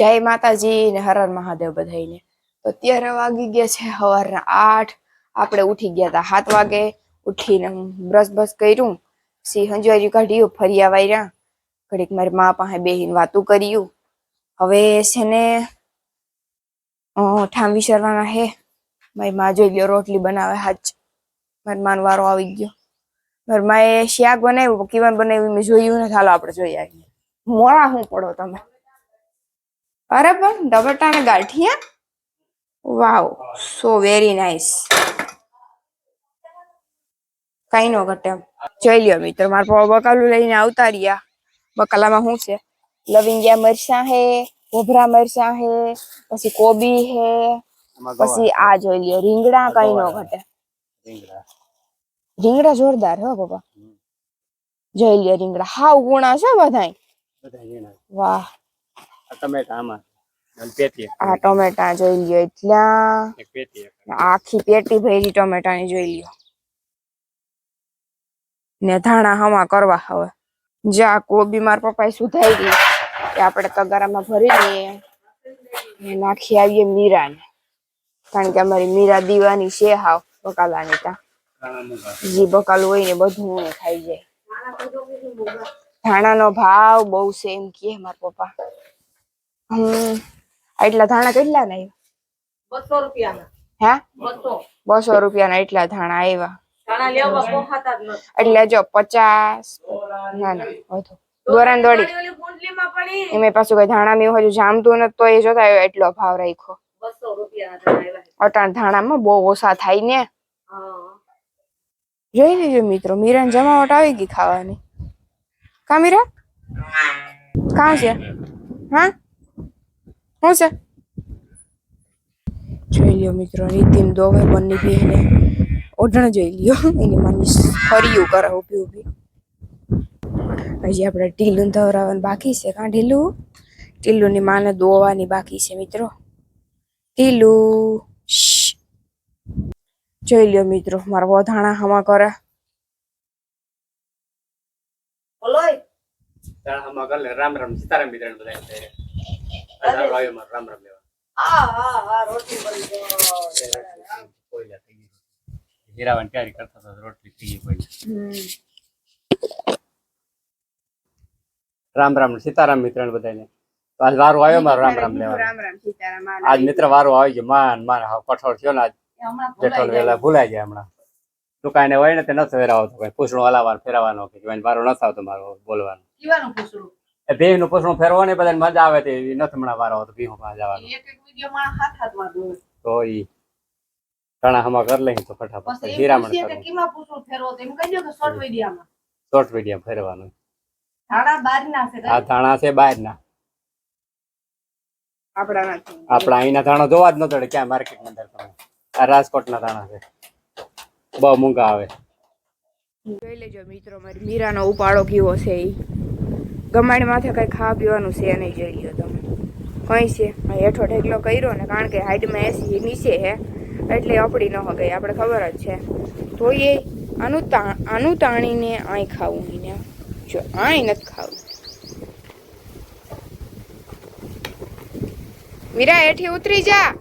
જય માતાજી ને હર હર મહાદેવ બધાઈને તો અત્યારે વાગી ગયા છે સવારના આઠ. આપણે ઉઠી ગયા હતા સાત વાગે. ઉઠીને બ્રશ બ્રશ કર્યું. પછી હંજવારી કાઢ્યું ફરિયા વાર્યા ઘડીક મારી મા પાસે બેહીને વાતું કર્યું. હવે છે ને ઠામ વિસરવાના હે. મારી મા જોઈ ગયો રોટલી બનાવે હાચ. મારી માનો વારો આવી ગયો. મારી માએ શાક બનાવ્યું કિવન બનાવ્યું, મેં જોયું ને હાલો, આપણે જોઈ આવીએ. મોડા હું પડો તમે? અરે પણ ટમેટા ને ગાંઠિયા વાવ સો વેરી નાઇસ કઈ નો ઘટે. જોઈ લ્યો મિત્રો મારા પપ્પા બકાલું લઈને આવતા રહ્યા. બકાલામાં શું છે? લવિંગિયા મરચાં હે કોભરા મરચાં હે પછી કોબી હે પછી આ જોઈ લ્યો રીંગણા કઈ નો ઘટે. રીંગણા. જોરદાર હો પપ્પા જોઈ લ્યો રીંગણા. હાવ ગુણા છે બધાય. વાહ. ટમેટા આમાં. અને પેટી આ ટમેટા જોઈ લ્યો એટલા. એક પેટી આખી પેટી ભરી ટમેટાની જોઈ લ્યો. ને ધાણા હમા કરવા હવે. જા કોબી માર પપ્પાએ સુધારી એ આપણે તગારામાં ભરી લઈએ ને નાખી આવીએ મીરાને. કારણ કે અમારી મીરા દીવાની છે હાવ બકાલાની તા. જે બકાલું હોય ને બધું ને ખાઈ જાય. ધાણાનો ભાવ બહુ છે એમ કે મારા પપ્પા. હમ. એટલા ધાણા કેટલા ના બસો રૂપિયાના. હે? બસો. રૂપિયાના એટલા ધાણા આવ્યા એટલે જો પચાસ ના ના વધુ. દોરાન દોડી. એમાં પાછું કઈ ધાણા મેં હજુ જામતું નથી તો એ જોતા એટલો ભાવ રાખ્યો. અટાણ ધાણામાં બહુ ઓછા થાય ને. જોઈ લેજો મિત્રો મીરાની જમાવટ આવી ગઈ ખાવાની. કા મીરા? કા છે? હા? શું છે જોઈ લ્યો મિત્રો નીતિન દોવે બંને બેને ઓઢણ જોઈ લ્યો એની માની ફર્યું કરે ઊભી ઊભી હજી આપણે ટીલું ધવરાવવાનું બાકી છે કાં ઢીલું ટીલુની માને દોવાની બાકી છે મિત્રો ટીલું. જોઈ લ્યો મિત્રો મારા વધાણા હમા કરે. રામ રામ સીતારામ મિત્રણ બધા આવ્યો મારો. રામ રામ લેવા. હા હા હા રોટલી બની ગયો થઈ ગઈ. હીરાવાની તૈયારી કરતા હતા રોટલી થઈ ગઈ કોયલા. રામ રામ સીતારામ મિત્ર બધાને આજ વારો આવ્યો મારો રામ રામ લેવા રામ રામ સીતારામ આજ મિત્ર વારો આવી ગયો માન માન કઠોળ થયો ને આજ. પેટ્રોલ વેલા ભૂલાઈ જાય હમણાં. દુકાને હોય ને તે નથી ફેરાવતો કઈ પૂછડું હલાવવાનું ફેરાવાનો કે વારો નથી આવતો મારો બોલવાનો. કીવાનું પૂછડું. ભેહનું પૂછડું ફેરવો ને બધાને મજા આવે તે નથમણા વારો આવતો ભીહું પાસે જવાનો. એક એક વીડિયો માં હાથ હાથમાં જોવે. તો ઈ ઘણા હમા કરી લઈ તો ફટાફટ. હીરામણ શોર્ટ વીડિયો ફેરવાનું. બારના ધાણા છે આપણા અહીંના ધાણા જોવા જ ન ક્યાં માર્કેટ અંદર આ રાજકોટના ધાણા છે. બહુ મૂંગા આવે. જોઈ લેજો મિત્રો મારી મીરાનો ઉપાડો કેવો છે ઈ. ગમાડ માથે કંઈ ખાવા પીવાનું છે નહીં, જોઈ લો તમે. કંઈ છે? હેઠો ઢેકલો કર્યો ને, કારણ કે હાઈટમાં એસી નીચે હે, એટલે અપડી ન ગઈ આપણે ખબર જ છે. તો એ આનું તા આનું તાણીને આય ખાવું એને જો, આય નથી ખાવું. મીરા, હેઠી ઉતરી જા.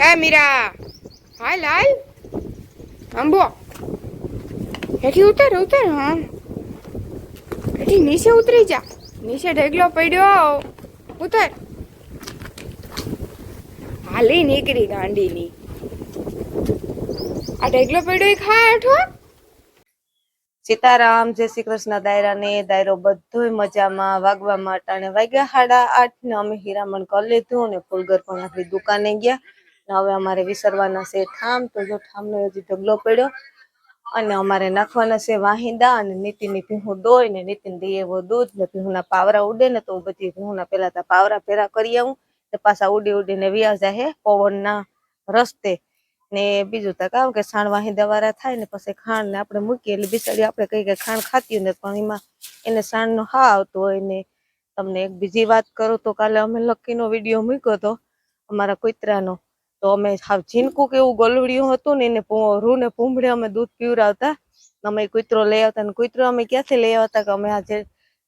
હે, મીરા. હાલ હાલ. આંબો હેઠી ઉતર ઉતર, હા. હેઠી નીચે ઉતરી જા. નીચે ઢગલો પડ્યો ઉતર. હાલી નીકળી ગાંડીની. આ ઢગલો પડ્યો એ ખાય આઠો? સીતારામ, જય શ્રી કૃષ્ણ દાયરા ને દાયરો બધોય મજામાં. વાગવા અટાણે વાગ્યા સાડા આઠ ને અમે હીરામણ કરી લીધું અને ફૂલગર પણ આપણી દુકાને ગયા. ને હવે અમારે વિસરવાના છે ઠામ. તો જો ઠામનો હજી ઢગલો પડ્યો. અને અમારે નાખવાના છે વાહિંદા અને નીતિની ભીહું દોય ને નીતિન દઈએ એવો દૂધ ને ભીહુંના પાવરા ઉડે ને તો બધી ભીહુંના પેલા તા પાવરા ફેરા કરી આવું ને પાછા ઉડી ઉડીને વ્યાજ જાય પવનના રસ્તે. ને બીજું તો કામ કે છાણ વાહિંદા વાળા થાય ને પછી ખાણ ને આપણે મૂકીએ એટલે બિચારી આપણે કઈ કઈ ખાંડ ખાતી ને પણ એમાં એને છાણ નો હા આવતો હોય ને તમને એક બીજી વાત કરું તો કાલે અમે લક્કીનો વીડિયો મૂક્યો તો અમારા કૂતરાનો. તો અમે હાવ ઝીનકું કે એવું ગોલવડિયું હતું ને એને રૂ ને પૂંભળે અમે દૂધ પીવડાવતા. અમે કૂતરો લઈ આવતા ને કૂતરો અમે ક્યાંથી લઈ આવતા કે અમે આજે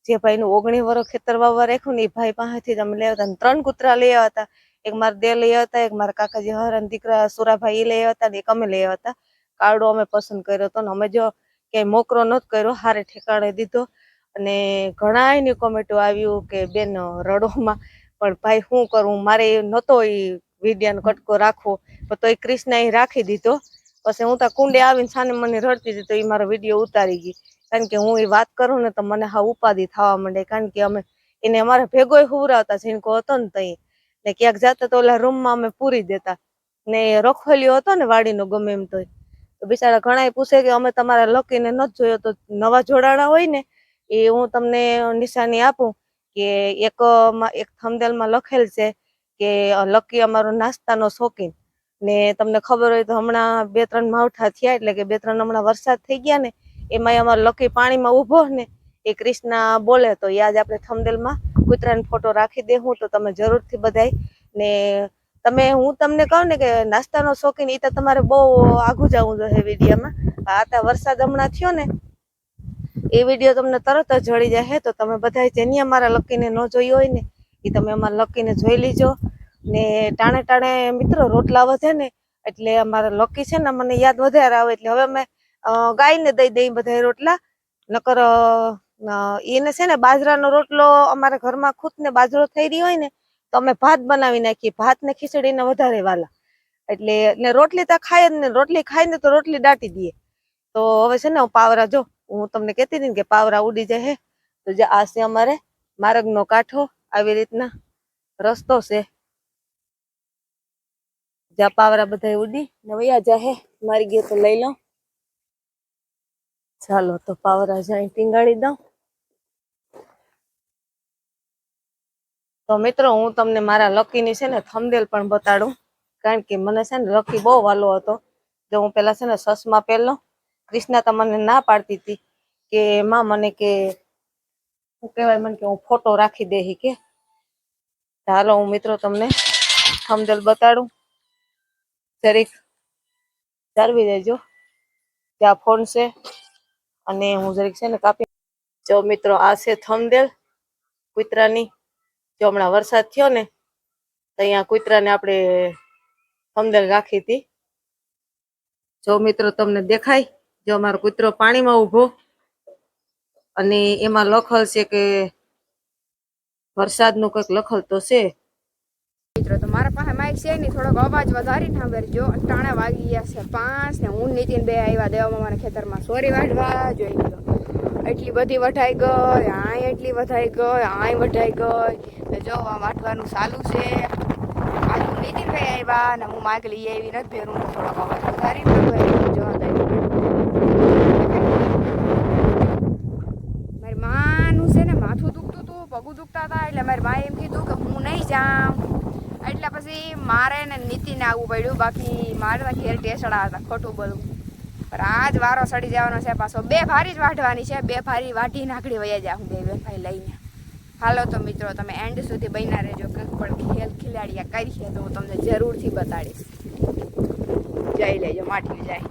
જે ભાઈનું ઓગણી વર્ષ ખેતર વાવવા રાખ્યું ને એ ભાઈ પાસેથી જ અમે લઈ આવતા ત્રણ કૂતરા લઈ આવતા. એક મારા દે લઈ આવતા, એક મારા કાકાજી હરણ દીકરા સુરાભાઈ એ લઈ આવતા ને એક અમે લઈ આવતા. કાળો અમે પસંદ કર્યો હતો ને અમે જો ક્યાંય મોકરો નહોતો કર્યો, હારે ઠેકાણે દીધો. અને ઘણા એની કોમેન્ટો આવ્યું કે બેન રડોમાં, પણ ભાઈ શું કરું? મારે નહોતો એ વિડિયાનો કટકો રાખવો. તો એ કૃષ્ણ એ રાખી દીધો. પછી હું ત્યાં કુંડે આવીને સાને મને રડતી હતી, તો એ મારો વીડિયો ઉતારી ગઈ. કારણ કે હું એ વાત કરું ને તો મને હા ઉપાધિ થવા માંડે. કારણ કે અમે એને અમારે ભેગોય હુવરાવતા ઝીણકો હતો ને તઈ. ને ક્યાંક જતા તો ઓલા રૂમમાં અમે પૂરી દેતા. ને રખોલ્યો હતો ને વાડીનો ગમે એમ તો બિચારા ઘણા પૂછે કે અમે તમારા લકીને ન જોયો તો નવા જોડાણા હોય ને, એ હું તમને નિશાની આપું કે એક એક થમદેલમાં લખેલ છે કે લકી અમારો નાસ્તાનો શોખીન. ને તમને ખબર હોય તો હમણાં બે ત્રણ માવઠા થયા, એટલે કે બે ત્રણ હમણાં વરસાદ થઈ ગયા ને એમાં અમારો લકી પાણીમાં ઊભો ને, એ ક્રિષ્ના બોલે, તો આજે આપણે થમદેલમાં કૂતરાનો ફોટો રાખી દેવું તો તમે જરૂરથી બધાય. ને તમે, હું તમને કહું ને કે નાસ્તાનો શોખીન એ તો તમારે બહુ આઘું જવું જોઈએ વિડીયોમાં. આ તો વરસાદ હમણાં થયો ને, એ વીડિયો તમને તરત જ જડી જાય. તો તમે બધા જેની અમારા લકીને ન જોઈ હોય ને એ તમે અમારા લકીને જોઈ લીજો. ને ટાણે ટાણે મિત્રો રોટલા વધે ને એટલે અમારા લકી છે ને મને યાદ વધારે આવે એટલે હવે અમે ગાયને દઈ દઈ બધા રોટલા. નકર એને છે ને બાજરાનો રોટલો અમારા ઘરમાં ખુદ ને બાજરો થઈ રહ્યો હોય ને, તો અમે ભાત બનાવી નાખીએ. ભાત ને ખીચડીને વધારે વાલા. એટલે ને રોટલી તો ખાય જ ને, રોટલી ખાય ને તો રોટલી દાટી દઈએ. તો હવે છે ને હું પાવરા જો, હું તમને કહેતી હતી કે પાવરા ઉડી જાય હે. તો જે આ છે અમારે, માર્ગનો કાંઠો. આવી રીતના રસ્તો છે. જ્યાં પાવરા બધા ઉડી. ને વૈયા જાહે મારી ગયો તો લઈ લઉં ચાલો તો પાવરા જાય ટીંગાડી દઉં. તો મિત્રો, હું તમને મારા લકીની છે ને થમદેલ પણ બતાડું. કારણ કે મને છે ને લકી બહુ વાલો હતો. જો હું પેલા છે ને સસમાં પહેલો ક્રિષ્ના તો મને ના પાડતી હતી કે માં મને કે, શું કહેવાય મને કે હું ફોટો રાખી દે કે. ચાલો હું મિત્રો તમને થમદેલ બતાડું. જરીક જાળવી દેજો ત્યાં ફોન છે અને હું જરીક છે ને કાપી જો મિત્રો આ છે થમદેલ કૂતરાની. જો હમણાં વરસાદ થયો ને, તો અહીંયા કૂતરાને આપણે થમદેલ રાખી હતી. જો મિત્રો તમને દેખાય, જો અમારો કૂતરો પાણીમાં ઊભો, અને એમાં લખલ છે કે વરસાદનું કંઈક લખલ તો છે. મિત્રો, તો મારા પાસે માઇક છે નહીં, થોડોક અવાજ વધારીને સાંભળજો. અટાણે વાગી ગયા છે પાંચ ને હું નીતિન બે આવ્યા દેવામાં મારા ખેતરમાં. સોરી વાઢવા જોઈ ગયો એટલી બધી વઢાઈ ગઈ, આય એટલી વધાઈ ગઈ, આય વઢાઈ ગઈ. તો જો, આ વાઢવાનું ચાલુ છે. આ હું નીતિન ભાઈ આવ્યા ને હું માઇક લઈ આવી નથી ભેરું થોડોક અવાજ વધારી. મારી માનું છે ને, માથું દુખતું હતું પગું દુખતા હતા, એટલે મારી માએ એમ કીધું કે હું નહીં જાઉં. એટલે પછી મારે ને નીતિને આવવું પડ્યું. બાકી મારે તો ઘેર ટેસડા હતા, ખોટું બોલવું પણ આજ વારો સડી જવાનો છે પાછો. બે ભારી જ વાઢવાની છે. બે ભારી વાઢી નાખડી વયા જા હું બે બેન ભાઈ લઈને. હાલો તો મિત્રો, તમે એન્ડ સુધી બન્યા રહેજો. કંઈક પણ ખેલ ખિલાડીયા કરી છે તો હું તમને જરૂરથી બતાડીશ. જઈ લેજો, માટી જાય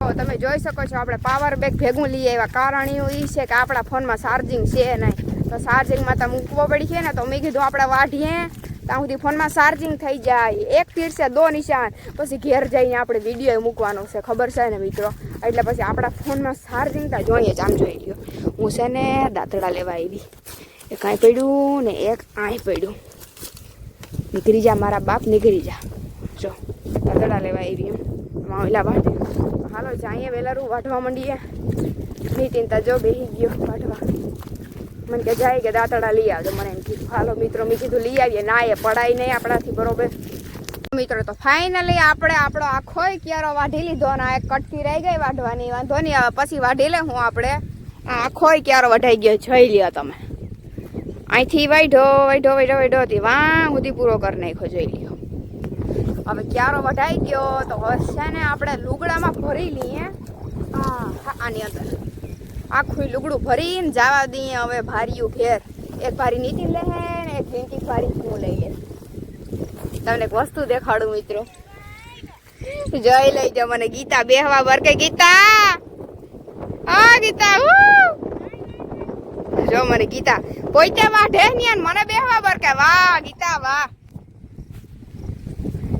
તો તમે જોઈ શકો છો, આપણે પાવર બેગ ભેગું લઈ આવ્યા. કારણ એવું એ છે કે આપણા ફોનમાં ચાર્જિંગ છે નહીં. તો ચાર્જિંગમાં તો મૂકવો પડી છે ને, તો મેં કીધું આપણે વાઢીએ. ત્યાં સુધી ફોનમાં ચાર્જિંગ થઈ જાય. એક પીરસે દો નિશાન. પછી ઘેર જઈને આપણે વીડિયો મૂકવાનો છે, ખબર છે ને મિત્રો? એટલે પછી આપણા ફોનમાં ચાર્જિંગ તો જોઈએ જ, આમ જોઈ લ્યો. હું છે ને દાંતડા લેવા આવી એક અહીં પડ્યું ને એક અહીં પડ્યું. નીકળી જા, મારા બાપ, નીકળી જા. જો દાંતડા લેવા આવી એમ ઓલા વાટે હાલો જાઈએ વેલારું વાટવા માંડીએ. નીતિન તા જો બેહી ગયો વાટવા મને કે જાય કે દાંતડા લઈ આવજો. મને એમ કીધું, હાલો, મિત્રો, મેં કીધું લઈ આવીએ. ના, એ પડાય નહીં આપણાથી, બરોબર? મિત્રો, તો ફાઇનલી આપણે આપણો આખો ક્યારો વાઢી લીધો અને આ કટકી રહી ગઈ વાઢવાની. વાંધો નહીં, હવે પછી વાઢી લે હું આપણે. આ આખો ક્યારો વઢાઈ ગયો. જોઈ લ્યો તમે. અહીંથી વાઢો વાઢો વાઢો વાઢો હતી વાં સુધી પૂરો કરી નાખ્યો, જોઈ લ્યો. હવે ક્યારો વઢાઈ ગયો તો હવે છે ને આપણે લુગડામાં ભરી લઈએ. આની અંદર. આખું લુગડું ભરીને જવા દઈએ હવે ભારીયું ઘેર. એક ભારી નીતિન લે ને એક ભીંતી ભારી હું લઈ લે તમને એક વસ્તુ દેખાડું મિત્રો. જય લઈ જા મને ગીતા બેહવા બરકે ગીતા? હા ગીતા જો મને ગીતા પોઈતા વાઢે ને મને બેહવા બરકે વાહ ગીતા વાહ.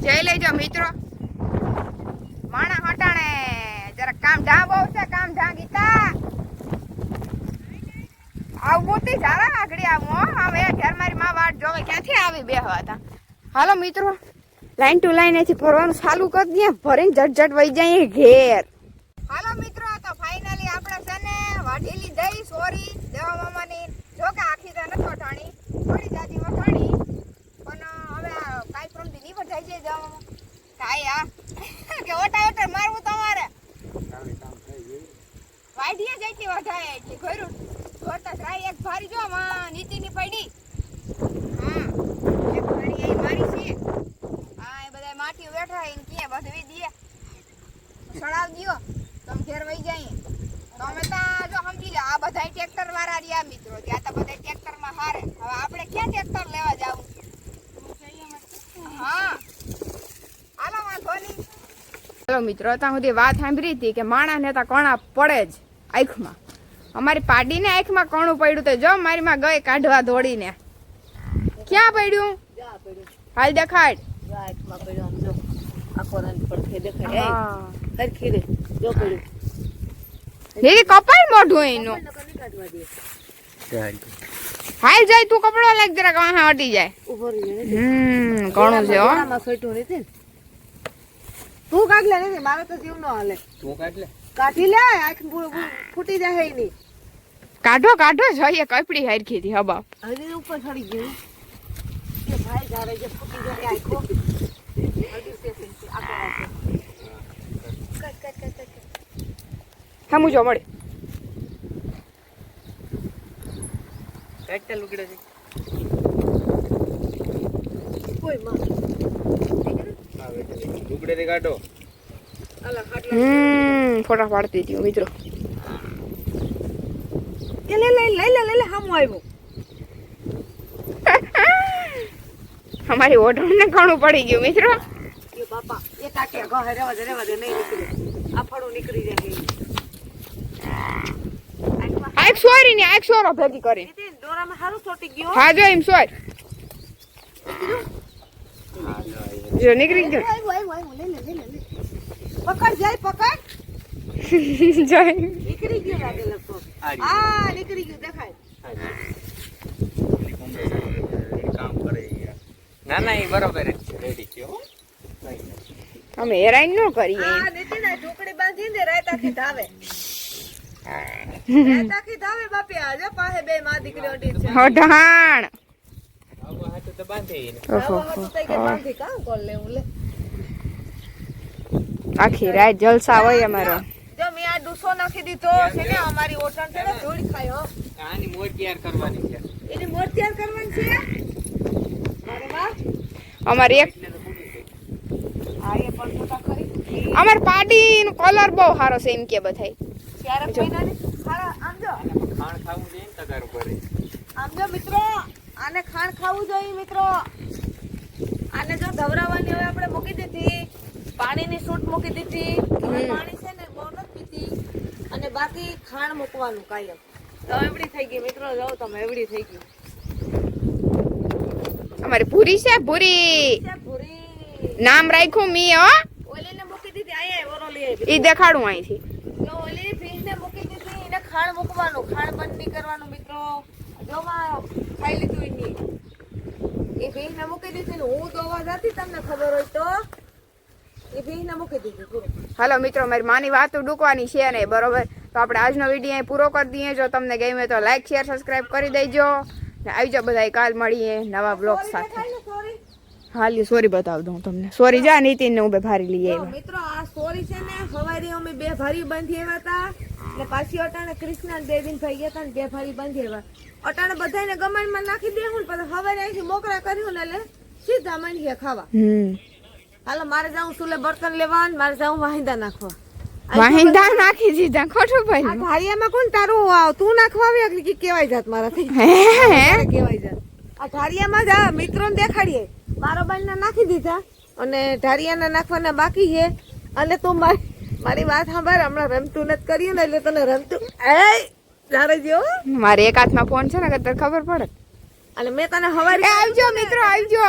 જઈ લઈ જા મિત્રો. માણા હટાણે. જરા કામ ઢા બહુ છે, કામ ઢા ગીતા આવું તે સારા આગળ આવું. હવે ઘેર મારી માં વાટ જોવે, ક્યાંથી આવી બેહવા હતા? હાલો, મિત્રો. લાઈન ટુ લાઈન એથી ફરવાનું ચાલુ કરી દઈએ ભરીને જટ જટ વહી જાય ઘેર. હાલો, મિત્રો તો ફાઇનલી આપણે છે ને વાઢેલી દઈ સોરી, દેવા મામાની જો કે આખી તો નથી વઠાણી થોડી જાજી વઠાણી પણ હવે આ કાંઈ પ્રમથી નહીં વઠાઈ જાય દેવા મામા કાંઈ આ કે ઓટા ઓટા મારવું તમારે વાઢીએ જ એટલી વઢાય એટલી ઘરું ઘરતા ટ્રાય એક ભારી જો માં નીતિની પડી હા એક ભારી અહીં મારી છે હા એ બધા માટી બેઠા એને કીએ બધવી દે સડાવ દ્યો તમે ઘેર વહી જાય તમે તા જો સમજી લો આ બધા ટ્રેક્ટર વાળા રહ્યા મિત્રો. ત્યાં તો બધા ટ્રેક્ટરમાં હારે. હવે આપણે ક્યાં ટ્રેક્ટર લેવા જવું? હા. હાલો વાંધો નહીં. ચાલો મિત્રો ત્યાં સુધી વાત સાંભળી હતી કે માણા ને તા કણા પડે જ આંખમાં. અમારી પાડીને આંખમાં કણું પડ્યું તો જો મારી માં ગઈ કાઢવા દોડીને. ક્યાં પડ્યું? હાલ દેખાડ. આંખમાં પડ્યું જો આખો રંગ પડખે દેખાય હરખી રે જો પડ્યું કપાય મોઢું એનું. હાલ જાય તું કપડો લાગ જરા કાં હટી જાય. હમ ઘણું છે હો. તું કાઢ લે નથી મારે તો જીવ ન હાલે. તું કાઢ લે. કાઢી લે આંખ ફૂટી જાય હે નહીં કાઢો કાઢો જોઈએ કપડી હરખી હતી હબા હજી ઉપર ચડી ગયું. કે ભાઈ જે ફૂટી જાય આંખો. મળે. કાઢ તે લુગડે છે. કોઈ માં. લુગડે થી કાઢો હમ ફોટા પાડતી હતી હું મિત્રો. એ લે લે લઈ લે લે લે હામું આવ્યું અમારી ઓઢણને ઘણું પડી ગયું મિત્રો. એ બાપા એ તાટિયા ઘા હે, રેવા દે રેવા દે નહીં નીકળે. આ ફળું નીકળી જાય આંખમાં આ એક સોરી ને આ એક સોરો ભેગી કરી. દોરામાં હારું ચોંટી ગયો હા. જો એમ સોર જો નીકળી ગયો. પકડ જાય પકડ. જાય નીકળી ગયો લાગે લગતો આ નીકળી ગયું દેખાય. કામ કરે ના ના એ બરોબર રેડી અમે હેરાન ન કરીએ. આ નીતિન ઢોકળી બાંધીને રાત આખી ધાવે. રાત આખી ધાવે બાપી આજે પાસે બે માં દીકરી અડી છે અઢાણ આવું હાથું તો બાંધી ઓહો આવા હાટુ તઈ કે બાંધી કામ કર લેવું લે? આખી રાત જલસા હોય અમારો. જો મેં આ ડુસો નાખી દીધો છે ને અમારી ઓટણ છે ને ધૂળ ખાય હો. આની મોર તૈયાર કરવાની છે. એની મોર તૈયાર કરવાની છે? અમારી એક અમાર પાડી નો કલર બહુ સારો છે એમ કે બધાય. આમ જો. ખાણ ખાવું જોઈએ ને તગાર ઉપર. આમ જો મિત્રો આને ખાણ ખાવું જોઈએ મિત્રો. આને જો ધવરાવાની હવે આપણે મૂકી દીધી. પાણીની સૂટ મૂકી દીધી. પાણી છે ને બહુ નથી પીતી. અને બાકી ખાણ મૂકવાનું કાયમ. તો એવડી થઈ ગઈ મિત્રો જાઓ તમે એવડી થઈ ગઈ. અમારી પૂરી છે પૂરી નામ રાખ્યું મી હો. ઓલીને મૂકી દીધી અહીંયા ઓરો લઈ આવી ઈ દેખાડું અહીંથી તો ઓલી ભીંસને મૂકી દીધી એને ખાણ મૂકવાનું ખાણ બંધ નહીં કરવાનું મિત્રો. જોમાં ખાઈ લીધું એની. એ ભીંસને મૂકી દીધી ને હું દોવા જતી તમને ખબર હોય તો. એ ભીંસને મૂકી દીધી હાલો મિત્રો મારી માની વાત ડૂકવાની છે નહીં બરોબર. તો આપણે આજનો વીડિયો અહીં પૂરો કરી દઈએ. જો તમને ગમે તો લાઈક શેર સબસ્ક્રાઈબ કરી દેજો. ને આવી જાઓ બધા કાલ મળીએ નવા બ્લોગ સાથે. હાલી સોરી બતાવી દઉં તમને. સોરી જા નીતિન ને હું બે ભારી લઈ આવ્યા. મિત્રો આ સોરી છે ને સવારે અમે બે ભારી બાંધી આવ્યા હતા. ને પાછી અટાણે કૃષ્ણ બે દેવીન ભાઈ ગયા હતા બે ભારી બાંધી આવ્યા. અટાણે બધાને ગમાણમાં નાખી દેવું ને પછી હવે અહીંથી મોકરા કર્યું ને એટલે સીધા માંડીએ ખાવા. હાલો મારે જાઉં સુલે બર્તન લેવા ને મારે જાઉં વાહિંદા નાખવા. વાહિંદા નાખી દીધા ખોટું આ ભાઈ ઢાળિયામાં કોણ તારું આવ? તું નાખવા આવી કે કેવાય જાત મારાથી? કેવાય જાત. આ ઢાળિયામાં જા મિત્રોને દેખાડીએ. મારો બાઈને નાખી દીધા અને ઢાળિયાના નાખવાના બાકી છે. અને તું મારી મારી વાત સાંભળ હમણાં રમતું નથી કર્યું ને એટલે તને રમતું એ જારે જો મારે એક હાથમાં ફોન છે ને તને ખબર પડે. અને મેં તને હવારી આવજો મિત્રો આવજો.